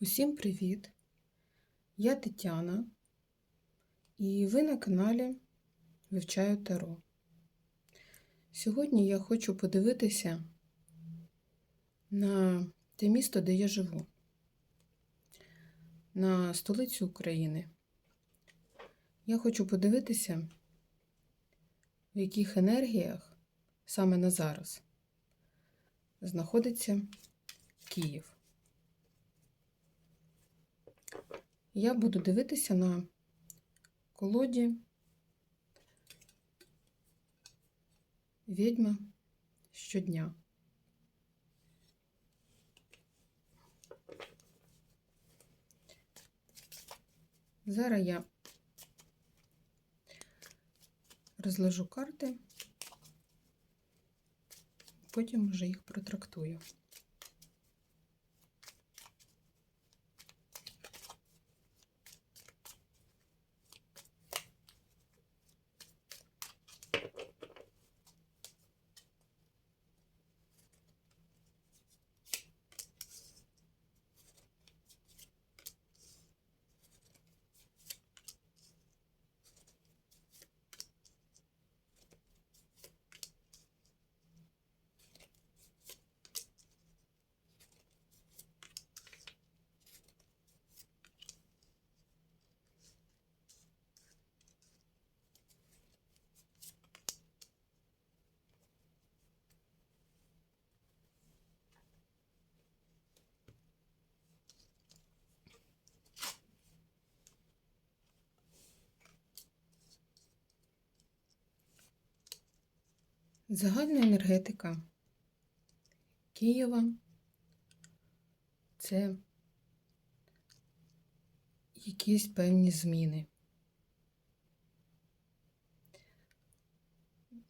Усім привіт! Я Тетяна, і ви на каналі Вивчаю Таро. Сьогодні я хочу подивитися на те місто, де я живу, на столицю України. Я хочу подивитися, в яких енергіях саме на зараз знаходиться Київ. Я буду дивитися на колоді відьма щодня. Зараз я розложу карти, потім вже їх протрактую. Загальна енергетика Києва це якісь певні зміни.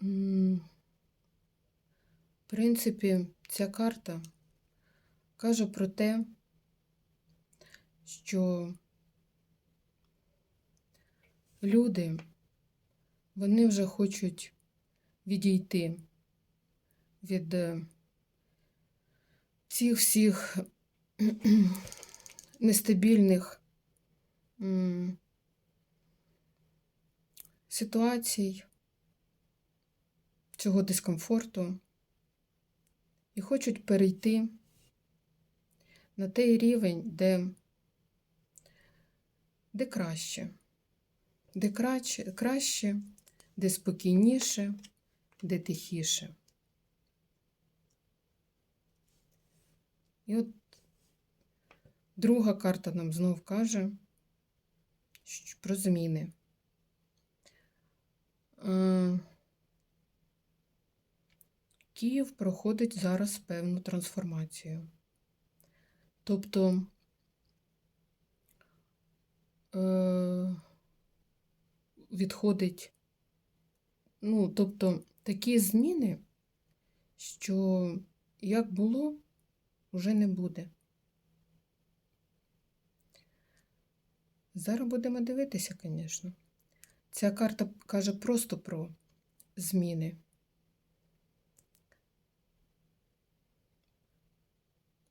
В принципі, ця карта каже про те, що люди, вони вже хочуть відійти від е, цих всіх нестабільних ситуацій, цього дискомфорту. І хочуть перейти на той рівень, де, де краще, де краще, краще, де спокійніше, де тихіше. І от друга карта нам знов каже про зміни. Е, Київ проходить зараз певну трансформацію. Тобто е, відходить, ну, тобто такі зміни, що як було, вже не буде. Зараз будемо дивитися, звісно. Ця карта каже просто про зміни.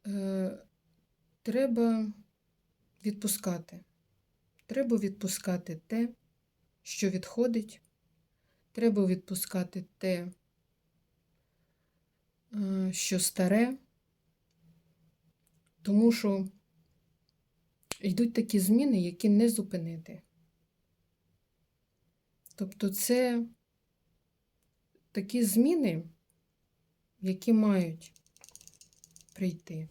Е, Треба відпускати. Треба відпускати те, що відходить. Треба відпускати те, е, що старе, тому що йдуть такі зміни, які не зупинити. Тобто це такі зміни, які мають прийти.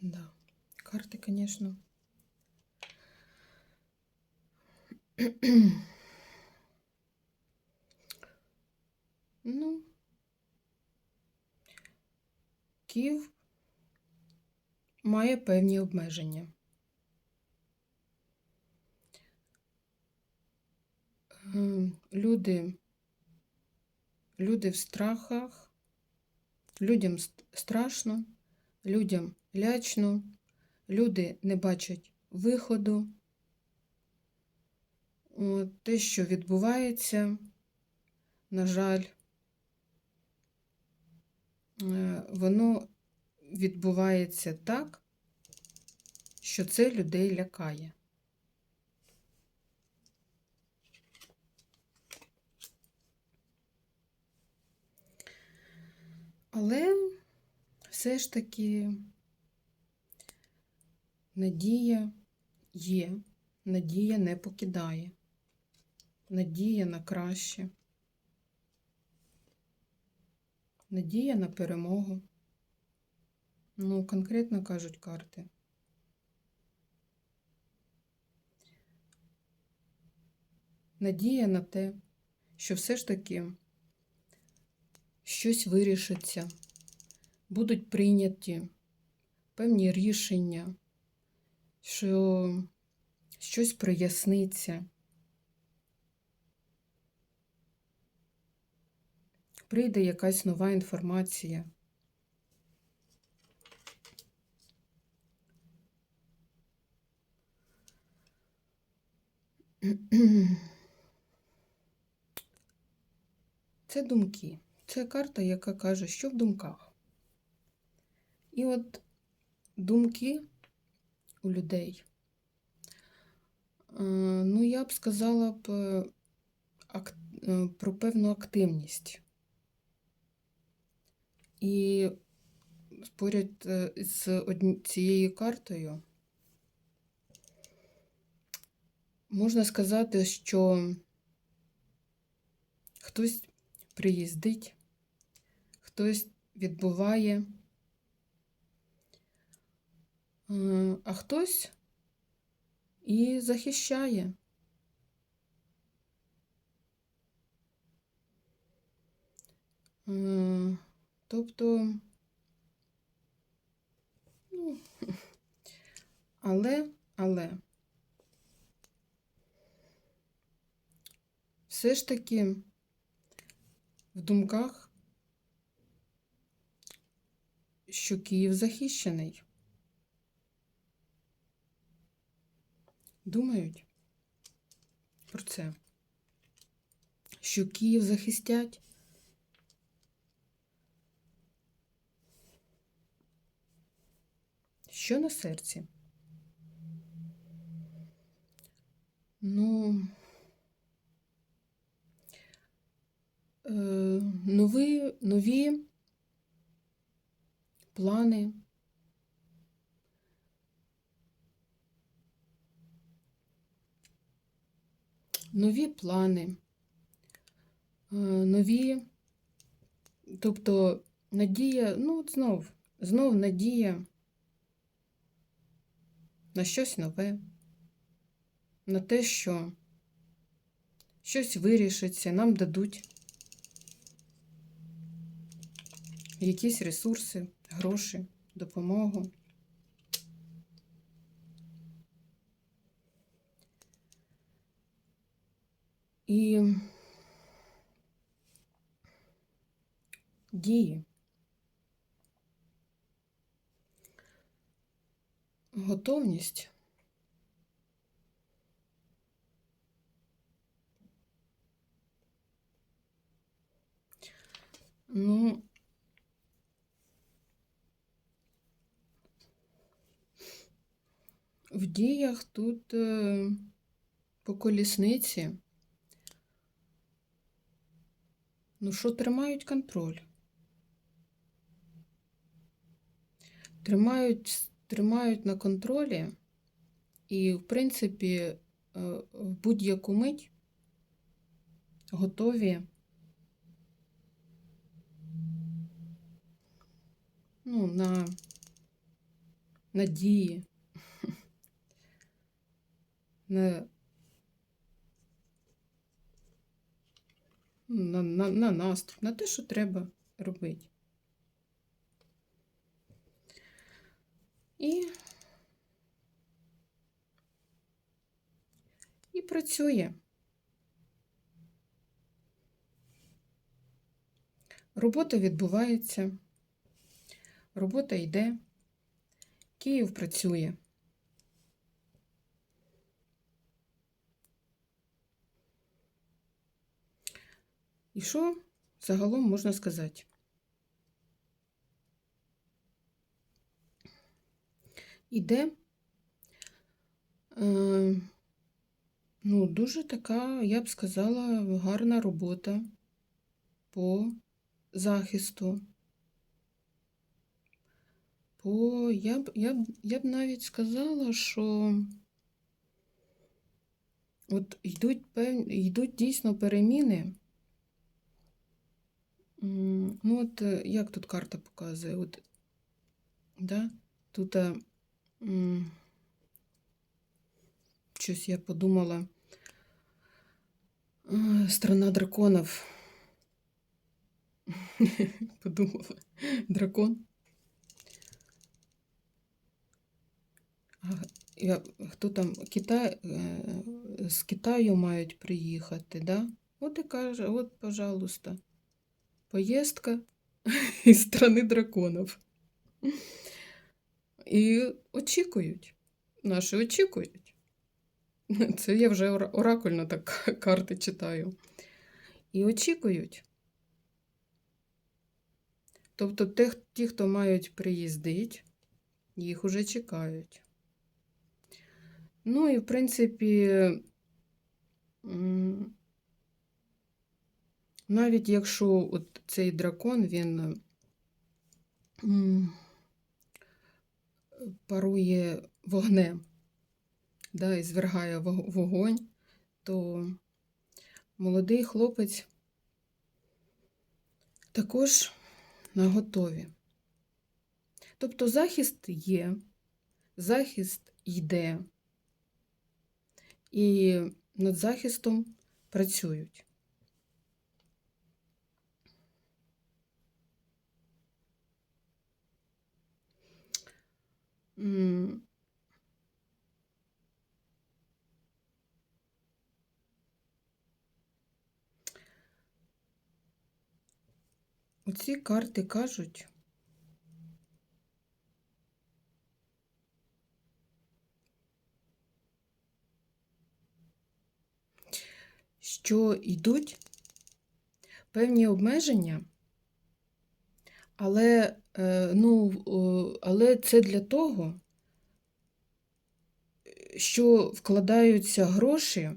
Да, карти, звісно. Ну, Київ має певні обмеження. Е, Люди, люди в страхах, людям страшно, людям лячно, люди не бачать виходу. Те, що відбувається, на жаль, е, воно відбувається так, що це людей лякає. Але все ж таки надія є, надія не покидає, надія на краще, надія на перемогу. Ну, конкретно кажуть карти. Надія на те, що все ж таки щось вирішиться, будуть прийняті певні рішення, що щось проясниться. Прийде якась нова інформація. Це думки. Це карта, яка каже, що в думках. І от думки у людей, е, ну, я б сказала б е, про певну активність. І поряд е, з цією картою можна сказати, що хтось приїздить, хтось відбуває, е, а хтось і захищає. Е, Тобто, ну, але, але, все ж таки в думках, що Київ захищений. Думають про це, що Київ захистять. Що на серці? Ну, е, нові, нові плани. Нові плани, е, нові, тобто надія, ну, от знов, знов надія на щось нове, на те, що щось вирішиться, нам дадуть якісь ресурси, гроші, допомогу. І дії. Готовність. Ну, в діях тут е, по колісниці, ну що тримають контроль? Тримають, тримають на контролі. І, в принципі, е, в будь-яку мить готові. Ну, на надії, на, на, на, на наступ, на те, що треба робити. І, і працює. Робота відбувається, робота йде, Київ працює. І що загалом можна сказати? Іде. Е, ну, дуже така, я б сказала, гарна робота по захисту. По, я б, я б, я б навіть сказала, що от йдуть, пев... йдуть дійсно переміни. Ну, от е, як тут карта показує? От, да? Тут е, м, щось я подумала. Страна драконів. Подумала. Дракон. А, я, хто там Китай, е, з Китаю мають приїхати, да? От і каже, от, пожалуйста, поїздка із страни драконів. І очікують. Наші очікують. Це я вже ора- оракульно так карти читаю. І очікують. Тобто ті, хто мають приїздити, їх уже чекають. Ну і в принципі, навіть якщо от цей дракон, він парує вогнем, да, і звергає вогонь, то молодий хлопець також наготові. Тобто захист є, захист йде, і над захистом працюють. Оці карти кажуть, що йдуть певні обмеження, але, е, ну, але це для того, що вкладаються гроші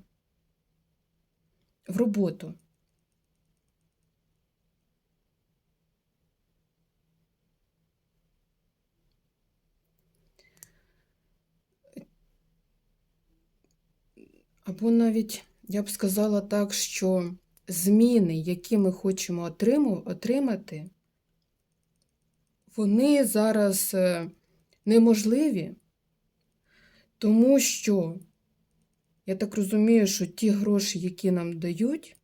в роботу. Або навіть я б сказала так, що зміни, які ми хочемо отримати, вони зараз е, неможливі, тому що я так розумію, що ті гроші, які нам дають,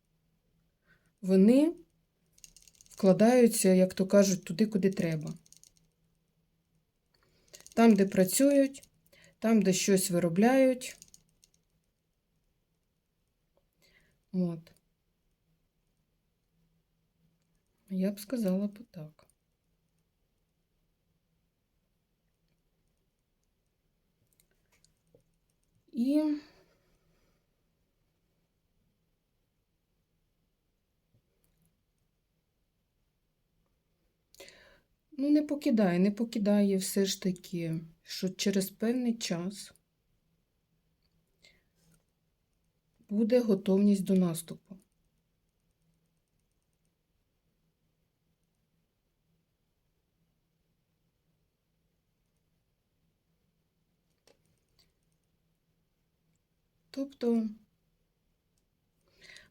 вони вкладаються, як то кажуть, туди, куди треба. Там, де працюють, там, де щось виробляють. От. Я б сказала б так. І ну, не покидає, не покидає все ж таки, що через певний час буде готовність до наступу. Тобто,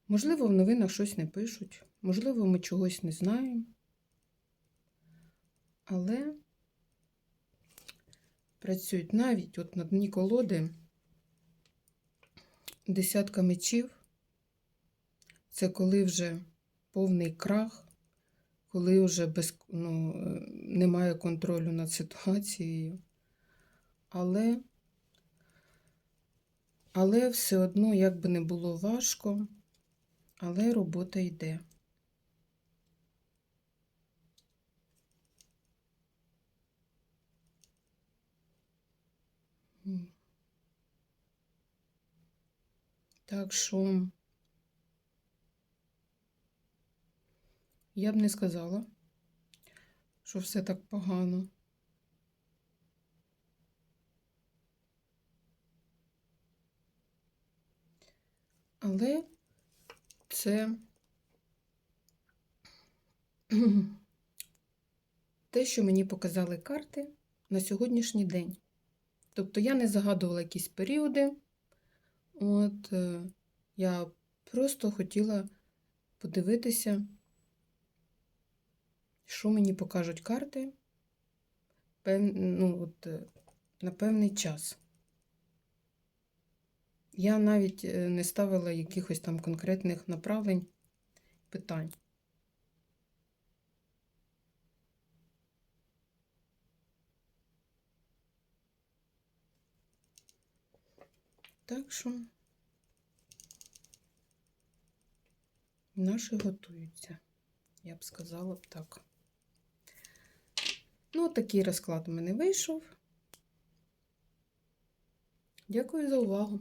можливо, в новинах щось не пишуть, можливо, ми чогось не знаємо, але працюють навіть от на дні колоди десятка мечів. Це коли вже повний крах, коли вже без, ну, е, немає контролю над ситуацією. Але але все одно, як би не було важко, але робота йде. Так що я б не сказала, що все так погано. Але це те, що мені показали карти на сьогоднішній день. Тобто я не загадувала якісь періоди. От е, я просто хотіла подивитися, що мені покажуть карти ну, от, е, на певний час. Я навіть е, не ставила якихось там конкретних направлень питань. Так що наші готуються, я б сказала б так. Ну, такий розклад у мене вийшов. Дякую за увагу.